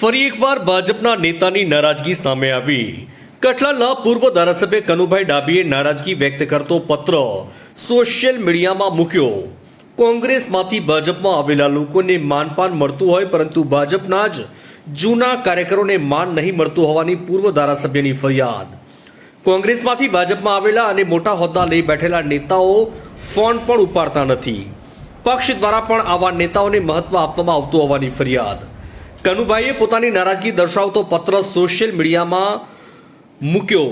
ફરી એકવાર ભાજપના નેતાની નારાજગી સામે આવી. કઠલાલના પૂર્વ ધારાસભ્ય કનુભાઈ ડાબીએ નારાજગી વ્યક્ત કરતો પત્ર સોશિયલ મીડિયામાં મૂક્યો. કોંગ્રેસમાંથી ભાજપમાં આવેલા લોકોને માનપાન મળતું હોય, પરંતુ ભાજપના જ જૂના કાર્યકરોને માન નહીં મળતું હોવાની પૂર્વ ધારાસભ્યની ફરિયાદ. કોંગ્રેસમાંથી ભાજપમાં આવેલા અને મોટા હોદ્દા લઈ બેઠેલા નેતાઓ ફોન પણ ઉપાડતા નથી. પક્ષ દ્વારા પણ આવા નેતાઓને મહત્વ આપવામાં આવતું હોવાની ફરિયાદ. કનુભાઈએ પોતાની નારાજગી દર્શાવતો પત્ર સોશિયલ મીડિયામાં મૂક્યો.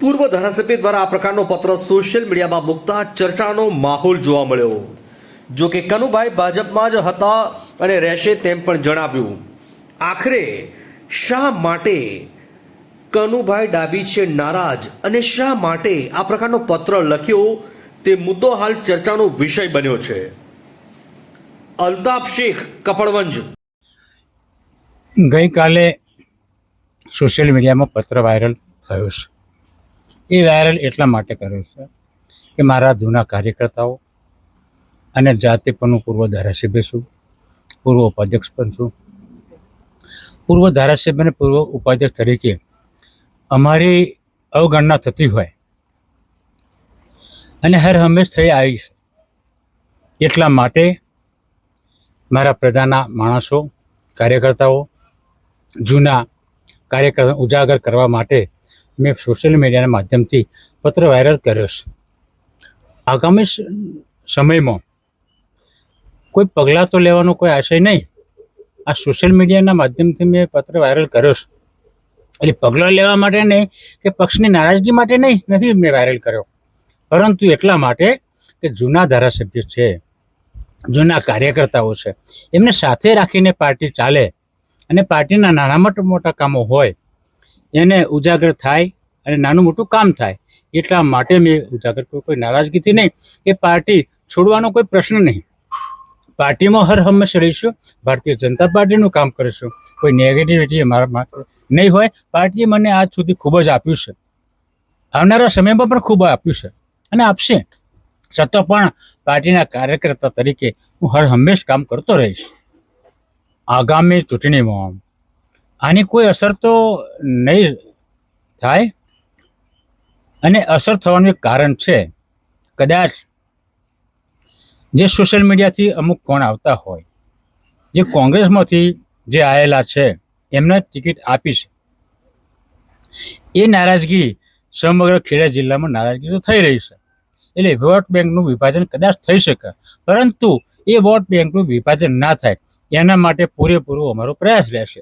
પૂર્વ ધારાસભ્ય દ્વારા આ પ્રકારનો પત્ર સોશિયલ મીડિયામાં મૂકતા ચર્ચાનો માહોલ જોવા મળ્યો. જો કે કનુભાઈ ભાજપમાં જ હતા અને રહેશે તેમ પણ જણાવ્યું. આખરે શા માટે કનુભાઈ ડાબી છે નારાજ અને શા માટે આ પ્રકારનો પત્ર લખ્યો તે મુદ્દો હાલ ચર્ચાનો વિષય બન્યો છે. અલ્તાફ શેખ, કપડવંજ. ગઈકાલે સોશિયલ મીડિયામાં પત્ર વાયરલ થયો છે. એ વાયરલ એટલા માટે કર્યો છે કે મારા જૂના કાર્યકર્તાઓ અને જાતે પણ હું પૂર્વ ધારાસભ્ય છું, પૂર્વ ઉપાધ્યક્ષ પણ છું. પૂર્વ ધારાસભ્ય અને પૂર્વ ઉપાધ્યક્ષ તરીકે અમારી અવગણના થતી હોય અને હર હંમેશ થઈ આવી છે. એટલા માટે મારા પ્રજાના માણસો, કાર્યકર્તાઓ જૂના કાર્યક્રમ ઉજાગર કરવા માટે મેં સોશિયલ મીડિયાના માધ્યમથી પત્ર વાયરલ કર્યો છે. આગામી સમયમાં કોઈ પગલાં તો લેવાનો કોઈ આશય નહીં. આ સોશિયલ મીડિયાના માધ્યમથી મેં પત્ર વાયરલ કર્યો છે. એટલે પગલાં લેવા માટે નહીં કે પક્ષની નારાજગી માટે નહીં, નથી મેં વાયરલ કર્યો. પરંતુ એટલા માટે કે જૂના ધારાસભ્યો છે, જૂના કાર્યકર્તાઓ છે, એમને સાથે રાખીને પાર્ટી ચાલે અને પાર્ટીના નાના મોટા મોટા કામો હોય, એને ઉજાગર થાય અને નાનું મોટું કામ થાય, એટલા માટે મેં ઉજાગર કર્યું કોઈ નારાજગીથી નહીં એ પાર્ટી છોડવાનો કોઈ પ્રશ્ન નહીં. પાર્ટીમાં હર હંમેશ રહીશું, ભારતીય જનતા પાર્ટીનું કામ કરીશું. કોઈ નેગેટિવિટી અમારા માટે નહીં હોય. પાર્ટીએ મને આજ સુધી ખૂબ જ આપ્યું છે. આવનારા સમયમાં પણ ખૂબ આપ્યું છે અને આપશે. છતાં પણ પાર્ટીના કાર્યકર્તા તરીકે હું હર હંમેશ કામ કરતો રહીશ. આગામી ચૂંટણીમાં આની કોઈ અસર તો નહીં થાય? અને અસર થવાનું એક કારણ છે. કદાચ જે સોશિયલ મીડિયાથી અમુક ફોન આવતા હોય, જે કોંગ્રેસમાંથી જે આવેલા છે, એમને ટિકિટ આપી છે. એ નારાજગી સમગ્ર ખેડા જિલ્લામાં નારાજગી તો થઈ રહી છે. એટલે વોટ બેંકનું વિભાજન કદાચ થઈ શકે. પરંતુ એ વોટ બેંકનું વિભાજન ના થાય. એના માટે પૂરેપૂરો અમારો પ્રયાસ રહેશે.